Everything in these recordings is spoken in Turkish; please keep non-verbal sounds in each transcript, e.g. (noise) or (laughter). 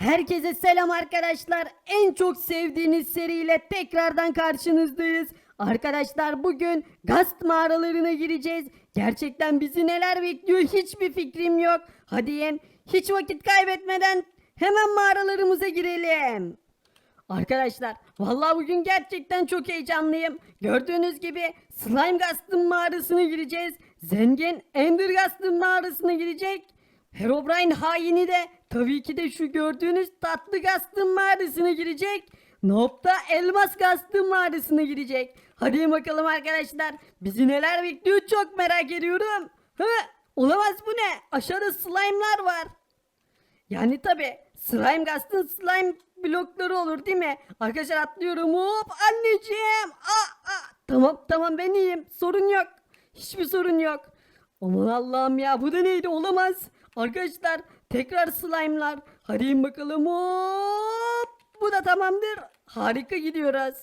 Herkese selam arkadaşlar. En çok sevdiğiniz seriyle tekrardan karşınızdayız. Arkadaşlar bugün Gast mağaralarına gireceğiz. Gerçekten bizi neler bekliyor hiçbir fikrim yok. Hadi yen hiç vakit kaybetmeden hemen mağaralarımıza girelim. Arkadaşlar vallahi bugün gerçekten çok heyecanlıyım. Gördüğünüz gibi Slime Gast'ın mağarasına gireceğiz. Zengin Ender Gast'ın mağarasına girecek. Herobrine haini de tabii ki de şu gördüğünüz tatlı Gast'ın mağarasına girecek. Nope da Elmas Gast'ın mağarasına girecek. Hadi bakalım arkadaşlar. Bizi neler bekliyor çok merak ediyorum. Hı? Olamaz bu ne? Aşağıda slime'lar var. Yani tabi slime gastın slime blokları olur değil mi? Arkadaşlar atlıyorum hop anneciğim. Aa, aa. Tamam tamam ben iyiyim sorun yok. Hiçbir sorun yok. Aman Allah'ım ya bu da neydi olamaz. Arkadaşlar tekrar slime'lar. Hadi bakalım hop. Bu da tamamdır. Harika gidiyoruz.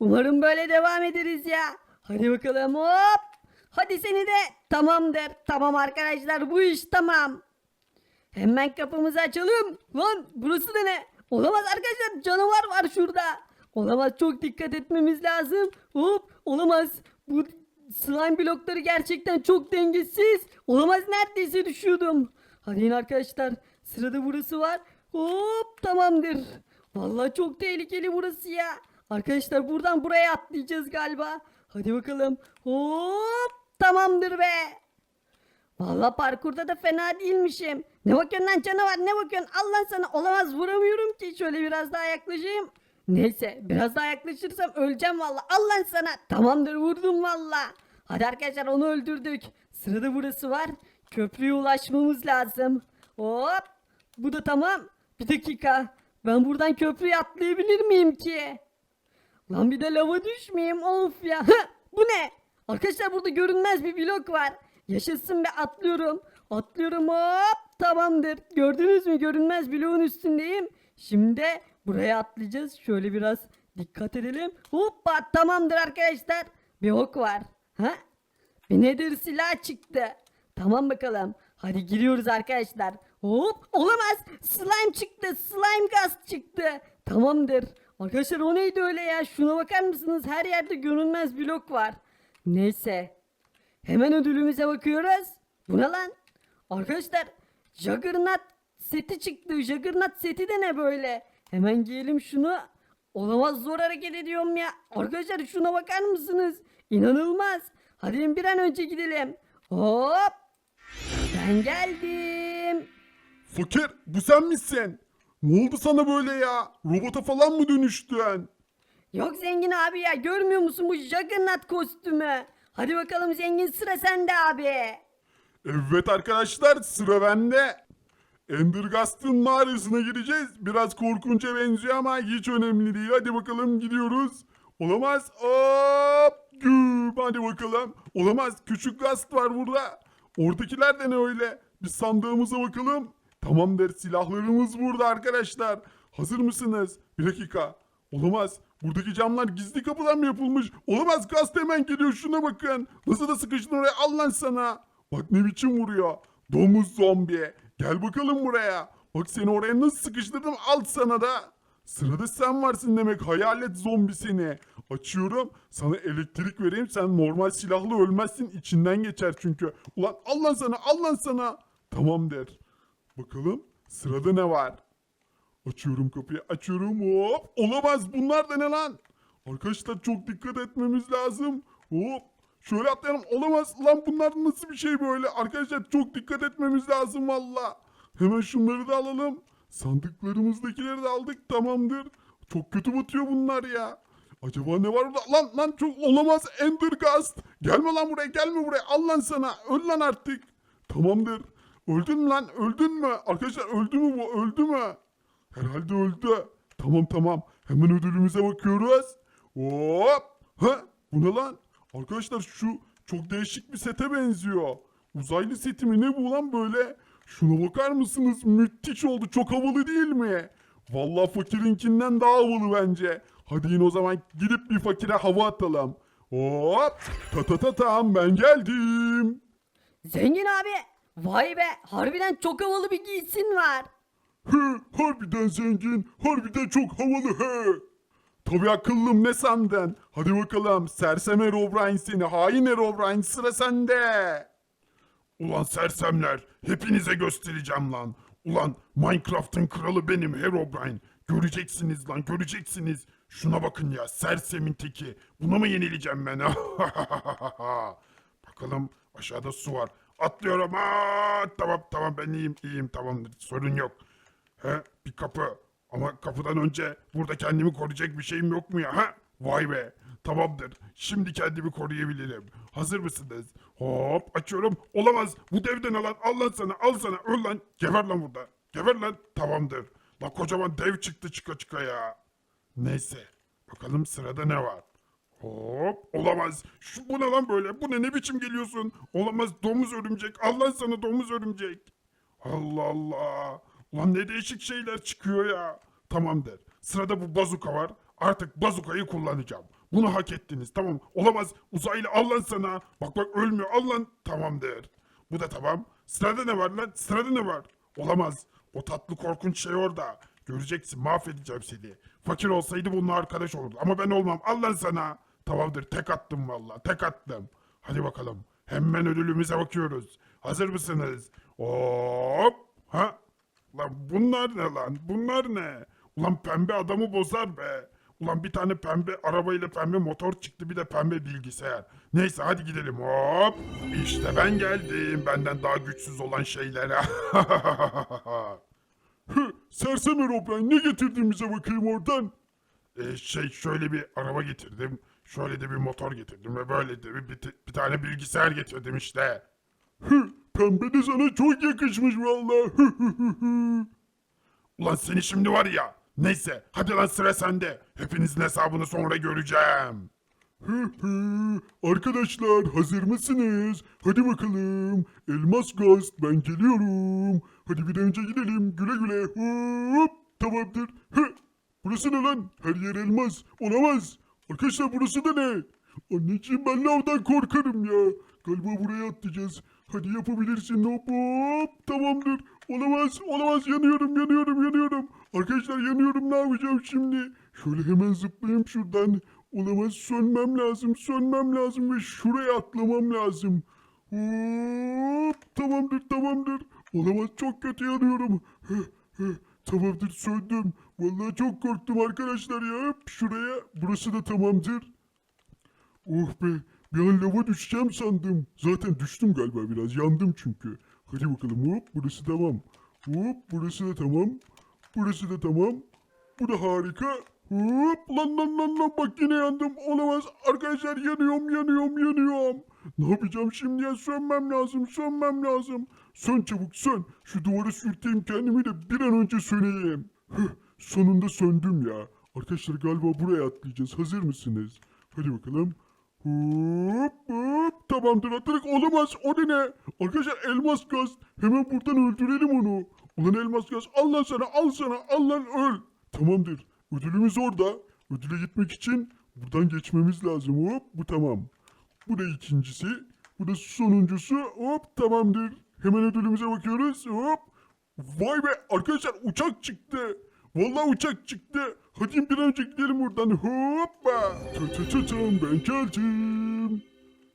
Umarım böyle devam ederiz ya. Hadi bakalım hop. Hadi seni de tamamdır. Tamam arkadaşlar bu iş tamam. Hemen kapımızı açalım. Lan burası da ne? Olamaz arkadaşlar canavar var şurada. Olamaz çok dikkat etmemiz lazım. Hop olamaz. Bu slime blokları gerçekten çok dengesiz. Olamaz neredeyse düşüyordum. Hadi in arkadaşlar. Sırada burası var. Hop tamamdır. Vallahi çok tehlikeli burası ya. Arkadaşlar buradan buraya atlayacağız galiba. Hadi bakalım. Hop tamamdır be. Vallahi parkurda da fena değilmişim. Ne bakıyorsun lan canavar ne bakıyorsun? Allah sana olamaz vuramıyorum ki. Şöyle biraz daha yaklaşayım. Neyse biraz daha yaklaşırsam öleceğim valla. Allah sana. Tamamdır vurdum valla. Hadi arkadaşlar onu öldürdük. Sırada burası var. Köprüye ulaşmamız lazım. Hop. Bu da tamam. Bir dakika. Ben buradan köprüye atlayabilir miyim ki? Lan bir de lava düşmeyeyim of ya. Bu ne? Arkadaşlar burada görünmez bir blok var. Yaşasın be atlıyorum. Atlıyorum hop tamamdır. Gördünüz mü görünmez bloğun üstündeyim. Şimdi buraya atlayacağız. Şöyle biraz dikkat edelim. Hoppa tamamdır arkadaşlar. Bir ok var. Ha? Bir nedir silah çıktı. Tamam bakalım. Hadi giriyoruz arkadaşlar. Hop olamaz. Slime çıktı. Slime gaz çıktı. Tamamdır. Arkadaşlar o neydi öyle ya? Şuna bakar mısınız? Her yerde görünmez blok var. Neyse. Hemen ödülümüze bakıyoruz. Bu ne lan? Arkadaşlar Juggernaut seti çıktı. Juggernaut seti de ne böyle? Hemen giyelim şunu. Olamaz zor hareket ediyorum ya. Arkadaşlar şuna bakar mısınız? İnanılmaz. Hadi bir an önce gidelim. Hop. Ben geldim. Fakir bu sen misin? Ne oldu sana böyle ya? Robota falan mı dönüştün? Yok zengin abi ya görmüyor musun bu Juggernaut kostümü? Hadi bakalım zengin sıra sende abi. Evet arkadaşlar sıra bende. Endergast'ın mağarasına gireceğiz. Biraz korkunca benziyor ama hiç önemli değil. Hadi bakalım gidiyoruz. Olamaz. Hop. Güp. Hadi bakalım. Olamaz. Küçük gast var burada. Oradakiler de ne öyle? Bir sandığımıza bakalım. Tamamdır. Silahlarımız burada arkadaşlar. Hazır mısınız? Bir dakika. Olamaz. Buradaki camlar gizli kapıdan mı yapılmış? Olamaz. Gast hemen geliyor. Şuna bakın. Nasıl da sıkıştın oraya. Al lan sana. Bak ne biçim vuruyor. Domuz zombi. Gel bakalım buraya. Bak seni oraya nasıl sıkıştırdım. Al sana da. Sırada sen varsın demek hayalet zombi seni. Açıyorum. Sana elektrik vereyim. Sen normal silahla ölmezsin. içinden geçer çünkü. Ulan al lan sana al lan sana. Tamam der. Bakalım sırada ne var? Açıyorum kapıyı açıyorum hop. Olamaz bunlar da ne lan? Arkadaşlar çok dikkat etmemiz lazım. Hop. Şöyle atlayalım. Olamaz lan bunlar nasıl bir şey böyle? Arkadaşlar çok dikkat etmemiz lazım valla. Hemen şunları da alalım. Sandıklarımızdakileri de aldık tamamdır. Çok kötü batıyor bunlar ya. Acaba ne var orada? Lan lan çok olamaz Endergast. Gelme lan buraya gelme buraya. Al lan sana. Öl lan artık. Tamamdır. Öldün mü lan? Öldün mü? Arkadaşlar öldü mü bu? Öldü mü? Herhalde öldü. Tamam tamam. Hemen ödülümüze bakıyoruz. Hop. Ha? Bu ne lan? Arkadaşlar şu çok değişik bir sete benziyor. Uzaylı seti mi ne bu lan böyle? Şuna bakar mısınız? Müthiş oldu. Çok havalı değil mi? Vallahi fakirinkinden daha havalı bence. Hadi yine o zaman gidip bir fakire hava atalım. Hop. Ta ta ta tam ben geldim. Zengin abi. Vay be harbiden çok havalı bir giysin var. Hı, harbiden zengin, harbiden çok havalı he. Tabii akıllım ne sandın? Hadi bakalım sersem Herobrine seni, hain Herobrine sıra sende. Ulan sersemler, hepinize göstereceğim lan. Ulan Minecraft'ın kralı benim Herobrine. Göreceksiniz lan, göreceksiniz. Şuna bakın ya, sersemin teki. Buna mı yenileceğim ben? (laughs) Bakalım aşağıda su var. Atlıyorum. Aa, tamam tamam ben iyiyim, iyiyim tamamdır. Sorun yok. He, bir kapı. Ama kapıdan önce burada kendimi koruyacak bir şeyim yok mu ya? Ha? Vay be. Tamamdır. Şimdi kendimi koruyabilirim. Hazır mısınız? Hop açıyorum. Olamaz. Bu devden alan al lan sana al sana öl lan. Geber lan burada. Geber lan. Tamamdır. La kocaman dev çıktı çıka çıka ya. Neyse. Bakalım sırada ne var? Hop olamaz. Şu, bu ne lan böyle? Bu ne ne biçim geliyorsun? Olamaz domuz örümcek. Allah sana domuz örümcek. Allah Allah. Ulan ne değişik şeyler çıkıyor ya. Tamamdır. Sırada bu bazuka var. Artık bazukayı kullanacağım. Bunu hak ettiniz. Tamam. Olamaz. Uzaylı al lan sana. Bak bak ölmüyor. Al lan. Tamamdır. Bu da tamam. Sırada ne var lan? Sırada ne var? Olamaz. O tatlı korkunç şey orada. Göreceksin. Mahvedeceğim seni. Fakir olsaydı bununla arkadaş olurdu. Ama ben olmam. Al lan sana. Tamamdır. Tek attım valla. Tek attım. Hadi bakalım. Hemen ödülümüze bakıyoruz. Hazır mısınız? Hop. Ha? Lan bunlar ne lan? Bunlar ne? Ulan pembe adamı bozar be. Ulan bir tane pembe arabayla pembe motor çıktı bir de pembe bilgisayar. Neyse hadi gidelim hop. İşte ben geldim benden daha güçsüz olan şeylere. (laughs) Hı, Sersem Herobrine ne getirdin bize bakayım oradan? Ee, şey şöyle bir araba getirdim. Şöyle de bir motor getirdim ve böyle de bir, bir, bir tane bilgisayar getirdim işte. Hı, pembe de sana çok yakışmış vallahi. (laughs) Ulan seni şimdi var ya. Neyse hadi lan sıra sende. Hepinizin hesabını sonra göreceğim. (laughs) Arkadaşlar hazır mısınız? Hadi bakalım. Elmas Ghost ben geliyorum. Hadi bir an önce gidelim. Güle güle. Hop. Tamamdır. Burası ne lan? Her yer elmas. Olamaz. Arkadaşlar burası da ne? Anneciğim ben lavdan korkarım ya. Galiba buraya atlayacağız. Hadi yapabilirsin hop hop. Tamamdır. Olamaz olamaz yanıyorum yanıyorum yanıyorum. Arkadaşlar yanıyorum ne yapacağım şimdi? Şöyle hemen zıplayayım şuradan. Olamaz sönmem lazım sönmem lazım ve şuraya atlamam lazım. Hop tamamdır tamamdır. Olamaz çok kötü yanıyorum. Tamamdır söndüm. Vallahi çok korktum arkadaşlar ya. Şuraya burası da tamamdır. Oh be bir an lava düşeceğim sandım. Zaten düştüm galiba biraz yandım çünkü. Hadi bakalım hop burası tamam. Hop burası da tamam. Burası da tamam. Bu da harika. Hop lan lan lan lan bak yine yandım. Olamaz arkadaşlar yanıyorum yanıyorum yanıyorum. Ne yapacağım şimdi ya sönmem lazım sönmem lazım. Sön çabuk sön. Şu duvara sürteyim kendimi de bir an önce söneyim. Hıh, sonunda söndüm ya. Arkadaşlar galiba buraya atlayacağız. Hazır mısınız? Hadi bakalım. Hop hop tamamdır atladık olamaz o ne ne? Arkadaşlar elmas gaz hemen buradan öldürelim onu. Ulan elmas gaz al lan sana al sana al lan öl. Tamamdır ödülümüz orada. Ödüle gitmek için buradan geçmemiz lazım hop bu tamam. Bu da ikincisi. Bu da sonuncusu hop tamamdır. Hemen ödülümüze bakıyoruz hop. Vay be arkadaşlar uçak çıktı. Vallahi uçak çıktı. Hadi bir an önce gidelim buradan. Hoppa. Tı tı tı ben geldim.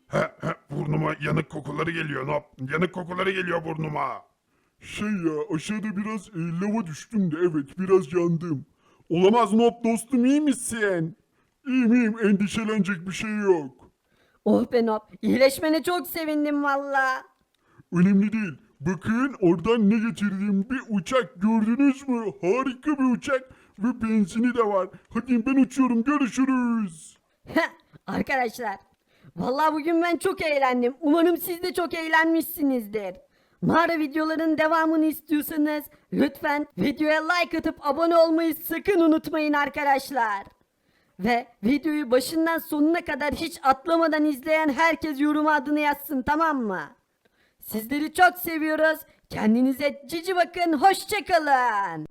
He he burnuma yanık kokuları geliyor Nop. Yanık kokuları geliyor burnuma. Şey ya aşağıda biraz e, lava düştüm de evet biraz yandım. Olamaz Nop dostum iyi misin? İyiyim iyiyim endişelenecek bir şey yok. Oh be Nop iyileşmene çok sevindim valla. Önemli değil. Bakın oradan ne getirdiğim bir uçak gördünüz mü? Harika bir uçak ve benzini de var. Hadi ben uçuyorum görüşürüz. Arkadaşlar vallahi bugün ben çok eğlendim. Umarım siz de çok eğlenmişsinizdir. Mağara videoların devamını istiyorsanız lütfen videoya like atıp abone olmayı sakın unutmayın arkadaşlar. Ve videoyu başından sonuna kadar hiç atlamadan izleyen herkes yoruma adını yazsın tamam mı? Sizleri çok seviyoruz. Kendinize cici bakın. Hoşçakalın.